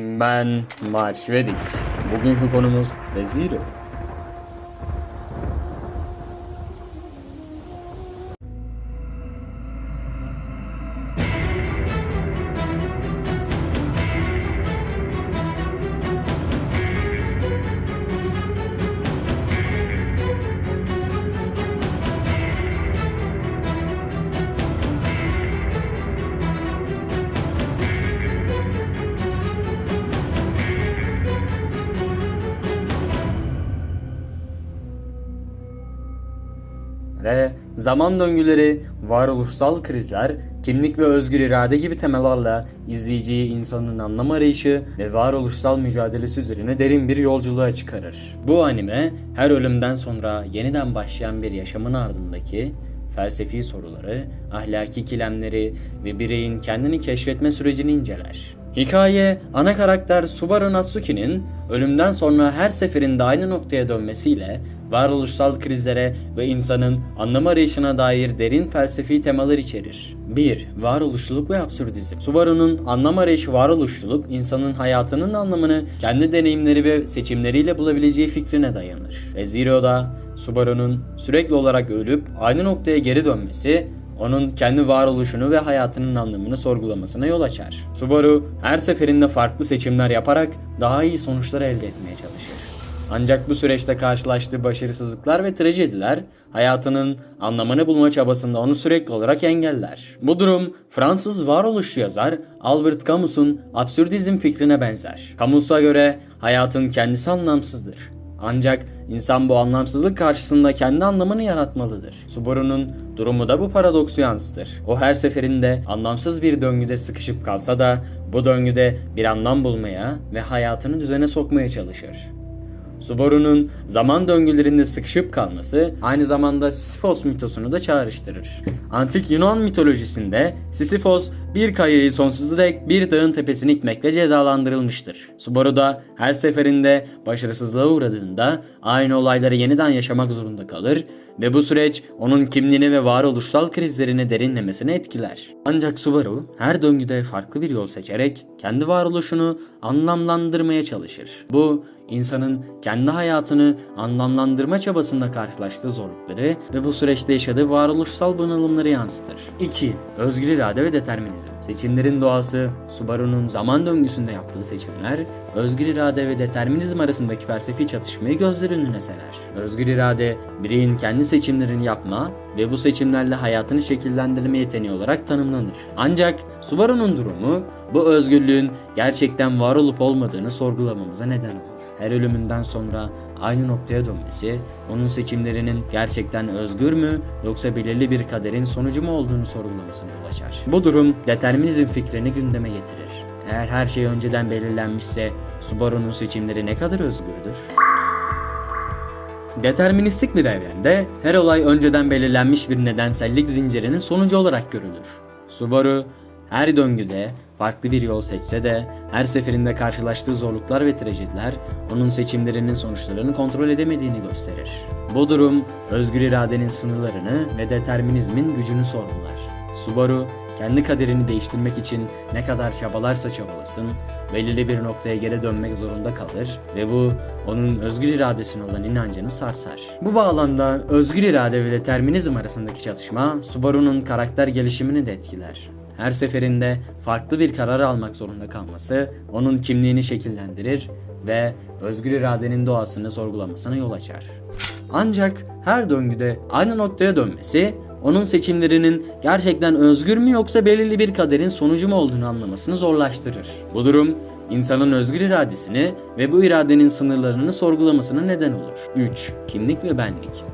Ben Marş Vedik. Bugünkü konumuz Veziro. Zaman döngüleri, varoluşsal krizler, kimlik ve özgür irade gibi temalarla izleyiciyi insanın anlam arayışı ve varoluşsal mücadelesi üzerine derin bir yolculuğa çıkarır. Bu anime her ölümden sonra yeniden başlayan bir yaşamın ardındaki felsefi soruları, ahlaki ikilemleri ve bireyin kendini keşfetme sürecini inceler. Hikaye, ana karakter Subaru Natsuki'nin ölümden sonra her seferinde aynı noktaya dönmesiyle varoluşsal krizlere ve insanın anlam arayışına dair derin felsefi temalar içerir. 1. Varoluşçuluk ve absürdizm. Subaru'nun anlam arayışı varoluşçuluk, insanın hayatının anlamını kendi deneyimleri ve seçimleriyle bulabileceği fikrine dayanır. Ve Zero'da Subaru'nun sürekli olarak ölüp aynı noktaya geri dönmesi onun kendi varoluşunu ve hayatının anlamını sorgulamasına yol açar. Subaru her seferinde farklı seçimler yaparak daha iyi sonuçlar elde etmeye çalışır. Ancak bu süreçte karşılaştığı başarısızlıklar ve trajediler hayatının anlamını bulma çabasında onu sürekli olarak engeller. Bu durum Fransız varoluşçu yazar Albert Camus'un absürdizm fikrine benzer. Camus'a göre hayatın kendisi anlamsızdır. Ancak insan bu anlamsızlık karşısında kendi anlamını yaratmalıdır. Subaru'nun durumu da bu paradoksu yansıtır. O her seferinde anlamsız bir döngüde sıkışıp kalsa da bu döngüde bir anlam bulmaya ve hayatını düzene sokmaya çalışır. Subaru'nun zaman döngülerinde sıkışıp kalması aynı zamanda Sisyphos mitosunu da çağrıştırır. Antik Yunan mitolojisinde Sisyphos bir kayayı sonsuza dek bir dağın tepesine itmekle cezalandırılmıştır. Subaru da her seferinde başarısızlığa uğradığında aynı olayları yeniden yaşamak zorunda kalır ve bu süreç onun kimliğini ve varoluşsal krizlerini derinlemesine etkiler. Ancak Subaru her döngüde farklı bir yol seçerek kendi varoluşunu anlamlandırmaya çalışır. Bu insanın kendi hayatını anlamlandırma çabasında karşılaştığı zorlukları ve bu süreçte yaşadığı varoluşsal bunalımları yansıtır. 2. Özgür irade ve determinizm. Seçimlerin doğası, Subaru'nun zaman döngüsünde yaptığı seçimler, özgür irade ve determinizm arasındaki felsefi çatışmayı gözler önüne serer. Özgür irade, bireyin kendi seçimlerini yapma ve bu seçimlerle hayatını şekillendirme yeteneği olarak tanımlanır. Ancak Subaru'nun durumu bu özgürlüğün gerçekten var olup olmadığını sorgulamamıza neden olur. Her ölümünden sonra aynı noktaya dönmesi, onun seçimlerinin gerçekten özgür mü yoksa belirli bir kaderin sonucu mu olduğunu sorgulamasına yol açar. Bu durum determinizm fikrini gündeme getirir. Eğer her şey önceden belirlenmişse Subaru'nun seçimleri ne kadar özgürdür? Deterministik bir evrende her olay önceden belirlenmiş bir nedensellik zincirinin sonucu olarak görülür. Subaru her döngüde farklı bir yol seçse de her seferinde karşılaştığı zorluklar ve trajediler onun seçimlerinin sonuçlarını kontrol edemediğini gösterir. Bu durum özgür iradenin sınırlarını ve determinizmin gücünü sorgular. Subaru kendi kaderini değiştirmek için ne kadar çabalarsa çabalasın, belirli bir noktaya geri dönmek zorunda kalır ve bu onun özgür iradesine olan inancını sarsar. Bu bağlamda özgür irade ve determinizm arasındaki çatışma Subaru'nun karakter gelişimini de etkiler. Her seferinde farklı bir karar almak zorunda kalması onun kimliğini şekillendirir ve özgür iradenin doğasını sorgulamasına yol açar. Ancak her döngüde aynı noktaya dönmesi onun seçimlerinin gerçekten özgür mü yoksa belirli bir kaderin sonucu mu olduğunu anlamasını zorlaştırır. Bu durum insanın özgür iradesini ve bu iradenin sınırlarını sorgulamasına neden olur. 3. Kimlik ve benlik.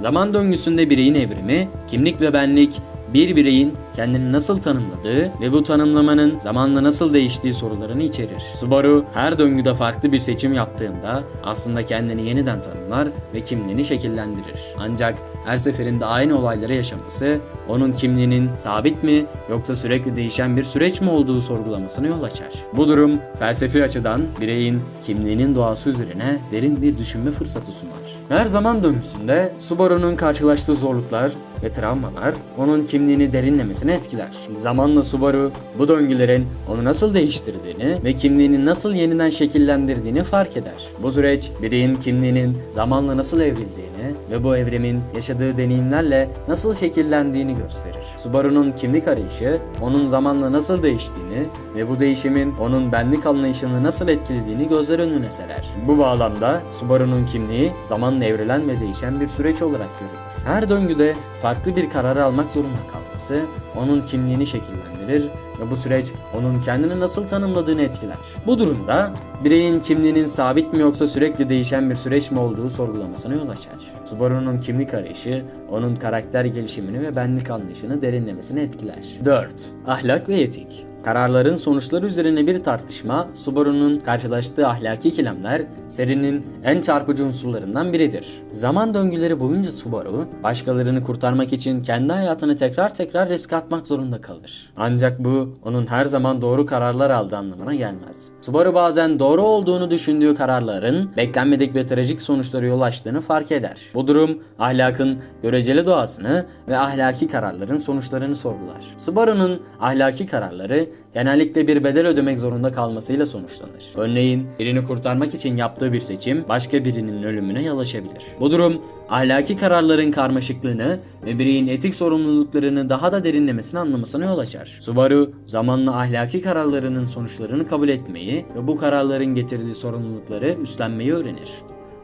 Zaman döngüsünde bireyin evrimi, kimlik ve benlik bir bireyin kendini nasıl tanımladığı ve bu tanımlamanın zamanla nasıl değiştiği sorularını içerir. Subaru her döngüde farklı bir seçim yaptığında aslında kendini yeniden tanımlar ve kimliğini şekillendirir. Ancak her seferinde aynı olayları yaşaması onun kimliğinin sabit mi yoksa sürekli değişen bir süreç mi olduğu sorgulamasına yol açar. Bu durum felsefi açıdan bireyin kimliğinin doğası üzerine derin bir düşünme fırsatı sunar. Her zaman döngüsünde Subaru'nun karşılaştığı zorluklar ve travmalar onun kimliğini derinlemesine etkiler. Zamanla Subaru bu döngülerin onu nasıl değiştirdiğini ve kimliğini nasıl yeniden şekillendirdiğini fark eder. Bu süreç bireyin kimliğinin zamanla nasıl evrildiğini ve bu evrimin yaşadığı deneyimlerle nasıl şekillendiğini gösterir. Subaru'nun kimlik arayışı onun zamanla nasıl değiştiğini ve bu değişimin onun benlik anlayışını nasıl etkilediğini gözler önüne serer. Bu bağlamda Subaru'nun kimliği zamanla evrilen ve değişen bir süreç olarak görülür. Her döngüde farklı bir kararı almak zorunda kalması onun kimliğini şekillendirir ve bu süreç onun kendini nasıl tanımladığını etkiler. Bu durumda bireyin kimliğinin sabit mi yoksa sürekli değişen bir süreç mi olduğu sorgulamasına yol açar. Subaru'nun kimlik arayışı onun karakter gelişimini ve benlik anlayışını derinlemesine etkiler. 4. Ahlak ve etik Kararların sonuçları üzerine bir tartışma, Subaru'nun karşılaştığı ahlaki ikilemler serinin en çarpıcı unsurlarından biridir. Zaman döngüleri boyunca Subaru, başkalarını kurtarmak için kendi hayatını tekrar tekrar risk atmak zorunda kalır. Ancak bu onun her zaman doğru kararlar aldığı anlamına gelmez. Subaru bazen doğru olduğunu düşündüğü kararların beklenmedik ve trajik sonuçlara yol açtığını fark eder. Bu durum ahlakın göreceli doğasını ve ahlaki kararların sonuçlarını sorgular. Subaru'nun ahlaki kararları genellikle bir bedel ödemek zorunda kalmasıyla sonuçlanır. Örneğin birini kurtarmak için yaptığı bir seçim başka birinin ölümüne yol açabilir. Bu durum ahlaki kararların karmaşıklığını ve bireyin etik sorumluluklarını daha da derinlemesine anlamasına yol açar. Subaru zamanla ahlaki kararlarının sonuçlarını kabul etmeyi ve bu kararların getirdiği sorumlulukları üstlenmeyi öğrenir.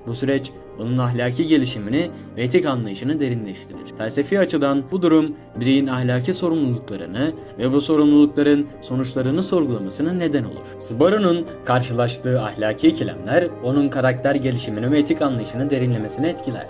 Bu süreç onun ahlaki gelişimini ve etik anlayışını derinleştirir. Felsefi açıdan bu durum bireyin ahlaki sorumluluklarını ve bu sorumlulukların sonuçlarını sorgulamasına neden olur. Subaru'nun karşılaştığı ahlaki ikilemler onun karakter gelişimini ve etik anlayışını derinlemesine etkiler.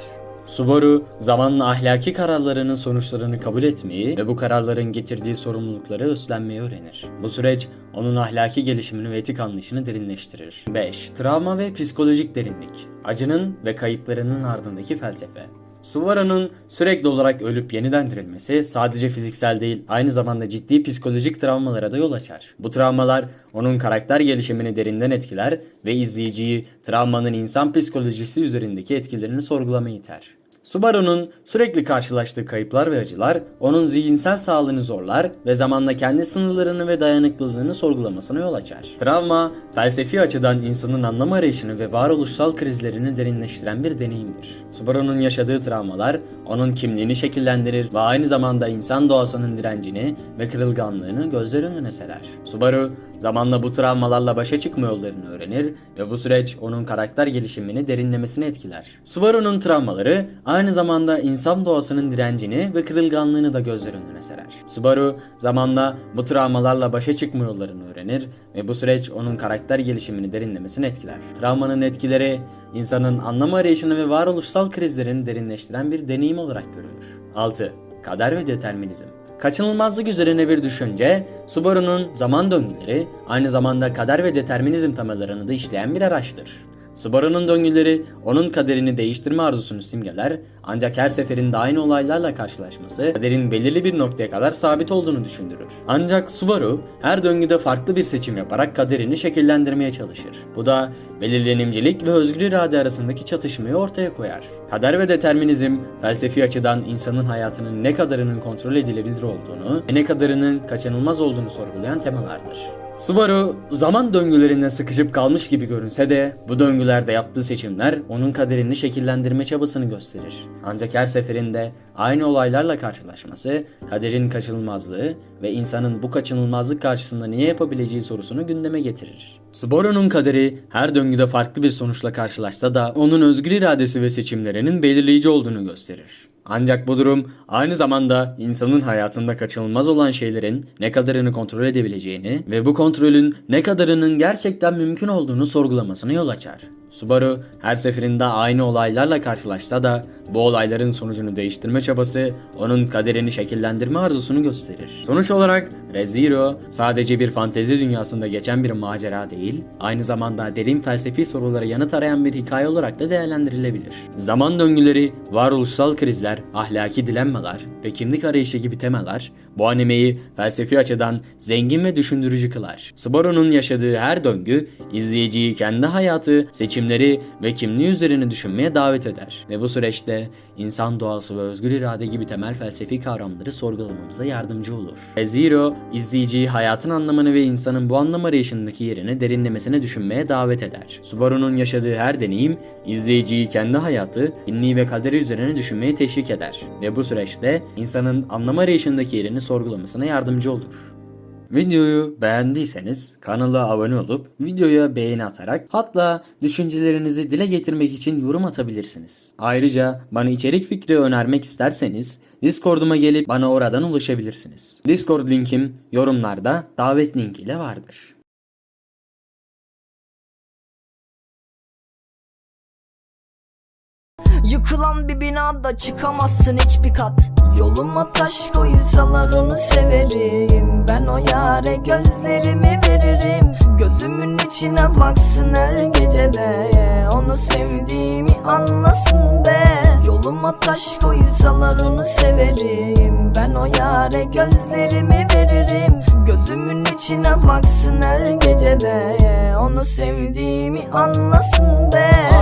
Subaru zamanla ahlaki kararlarının sonuçlarını kabul etmeyi ve bu kararların getirdiği sorumlulukları üstlenmeyi öğrenir. Bu süreç onun ahlaki gelişimini ve etik anlayışını derinleştirir. 5. Travma ve psikolojik derinlik. Acının ve kayıplarının ardındaki felsefe. Subaru'nun sürekli olarak ölüp yeniden dirilmesi sadece fiziksel değil aynı zamanda ciddi psikolojik travmalara da yol açar. Bu travmalar onun karakter gelişimini derinden etkiler ve izleyiciyi travmanın insan psikolojisi üzerindeki etkilerini sorgulamaya iter. Subaru'nun sürekli karşılaştığı kayıplar ve acılar onun zihinsel sağlığını zorlar ve zamanla kendi sınırlarını ve dayanıklılığını sorgulamasına yol açar. Travma, felsefi açıdan insanın anlam arayışını ve varoluşsal krizlerini derinleştiren bir deneyimdir. Subaru'nun yaşadığı travmalar onun kimliğini şekillendirir ve aynı zamanda insan doğasının direncini ve kırılganlığını gözler önüne serer. Subaru, zamanla bu travmalarla başa çıkma yollarını öğrenir ve bu süreç onun karakter gelişimini derinlemesine etkiler. Subaru'nun travmaları zamanda insan doğasının direncini ve kırılganlığını da gözler önüne serer. Subaru zamanla bu travmalarla başa çıkma yollarını öğrenir ve bu süreç onun karakter gelişimini derinlemesine etkiler. Travmanın etkileri insanın anlam arayışını ve varoluşsal krizlerini derinleştiren bir deneyim olarak görülür. 6. Kader ve determinizm Kaçınılmazlık üzerine bir düşünce, Subaru'nun zaman döngüleri aynı zamanda kader ve determinizm temalarını da işleyen bir araçtır. Subaru'nun döngüleri onun kaderini değiştirme arzusunu simgeler ancak her seferinde aynı olaylarla karşılaşması kaderin belirli bir noktaya kadar sabit olduğunu düşündürür. Ancak Subaru her döngüde farklı bir seçim yaparak kaderini şekillendirmeye çalışır. Bu da belirlenimcilik ve özgür irade arasındaki çatışmayı ortaya koyar. Kader ve determinizm felsefi açıdan insanın hayatının ne kadarının kontrol edilebilir olduğunu ve ne kadarının kaçınılmaz olduğunu sorgulayan temalardır. Subaru zaman döngülerinde sıkışıp kalmış gibi görünse de bu döngülerde yaptığı seçimler onun kaderini şekillendirme çabasını gösterir. Ancak her seferinde aynı olaylarla karşılaşması kaderin kaçınılmazlığı ve insanın bu kaçınılmazlık karşısında ne yapabileceği sorusunu gündeme getirir. Subaru'nun kaderi her döngüde farklı bir sonuçla karşılaşsa da onun özgür iradesi ve seçimlerinin belirleyici olduğunu gösterir. Ancak bu durum aynı zamanda insanın hayatında kaçınılmaz olan şeylerin ne kadarını kontrol edebileceğini ve bu kontrolün ne kadarının gerçekten mümkün olduğunu sorgulamasına yol açar. Subaru her seferinde aynı olaylarla karşılaşsa da bu olayların sonucunu değiştirme çabası onun kaderini şekillendirme arzusunu gösterir. Sonuç olarak ReZero sadece bir fantezi dünyasında geçen bir macera değil, aynı zamanda derin felsefi sorulara yanıt arayan bir hikaye olarak da değerlendirilebilir. Zaman döngüleri, varoluşsal krizler, ahlaki dilemmalar ve kimlik arayışı gibi temalar bu animeyi felsefi açıdan zengin ve düşündürücü kılar. Subaru'nun yaşadığı her döngü izleyiciyi kendi hayatı, seçim seçimleri ve kimliği üzerine düşünmeye davet eder. Ve bu süreçte insan doğası ve özgür irade gibi temel felsefi kavramları sorgulamamıza yardımcı olur. Ve Zero, izleyiciyi hayatın anlamını ve insanın bu anlam arayışındaki yerini derinlemesine düşünmeye davet eder. Subaru'nun yaşadığı her deneyim, izleyiciyi kendi hayatı, kimliği ve kaderi üzerine düşünmeye teşvik eder. Ve bu süreçte insanın anlam arayışındaki yerini sorgulamasına yardımcı olur. Videoyu beğendiyseniz kanala abone olup videoya beğeni atarak hatta düşüncelerinizi dile getirmek için yorum atabilirsiniz. Ayrıca bana içerik fikri önermek isterseniz Discord'uma gelip bana oradan ulaşabilirsiniz. Discord linkim yorumlarda davet linkiyle vardır. Yıkılan bir binada çıkamazsın hiçbir kat. Yoluma taş koysalar onu severim. Ben o yare gözlerimi veririm. Gözümün içine baksın her gecede. Onu sevdiğimi anlasın be. Yoluma taş koysalar onu severim. Ben o yare gözlerimi veririm. Gözümün içine baksın her gecede. Onu sevdiğimi anlasın be